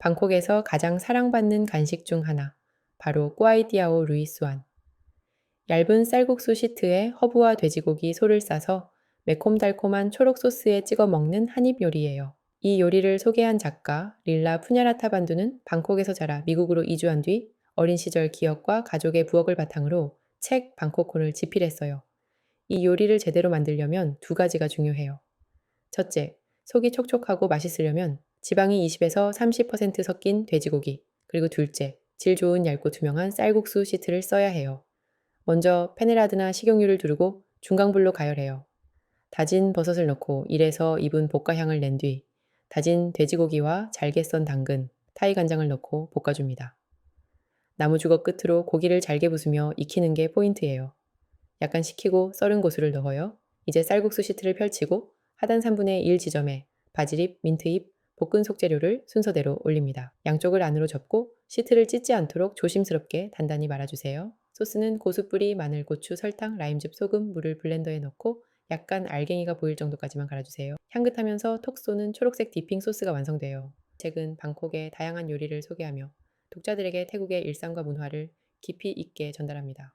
방콕에서 가장 사랑받는 간식 중 하나, 바로 꾸아이디아오 루이스완. 얇은 쌀국수 시트에 허브와 돼지고기, 소를 싸서 매콤달콤한 초록 소스에 찍어 먹는 한입 요리예요. 이 요리를 소개한 작가 릴라 푸냐라타 반두는 방콕에서 자라 미국으로 이주한 뒤 어린 시절 기억과 가족의 부엌을 바탕으로 책 방콕콘을 집필했어요. 이 요리를 제대로 만들려면 두 가지가 중요해요. 첫째, 속이 촉촉하고 맛있으려면 지방이 20에서 30% 섞인 돼지고기, 그리고 둘째, 질 좋은 얇고 투명한 쌀국수 시트를 써야 해요. 먼저 페네라드나 식용유를 두르고 중강불로 가열해요. 다진 버섯을 넣고 1에서 2분 볶아향을 낸 뒤 다진 돼지고기와 잘게 썬 당근, 타이 간장을 넣고 볶아줍니다. 나무 주걱 끝으로 고기를 잘게 부수며 익히는 게 포인트예요. 약간 식히고 썰은 고수를 넣어요. 이제 쌀국수 시트를 펼치고 하단 3분의 1 지점에 바질잎, 민트잎, 볶은 속재료를 순서대로 올립니다. 양쪽을 안으로 접고 시트를 찢지 않도록 조심스럽게 단단히 말아주세요. 소스는 고수뿌리, 마늘, 고추, 설탕, 라임즙, 소금, 물을 블렌더에 넣고 약간 알갱이가 보일 정도까지만 갈아주세요. 향긋하면서 톡 쏘는 초록색 디핑 소스가 완성돼요. 책은 방콕의 다양한 요리를 소개하며 독자들에게 태국의 일상과 문화를 깊이 있게 전달합니다.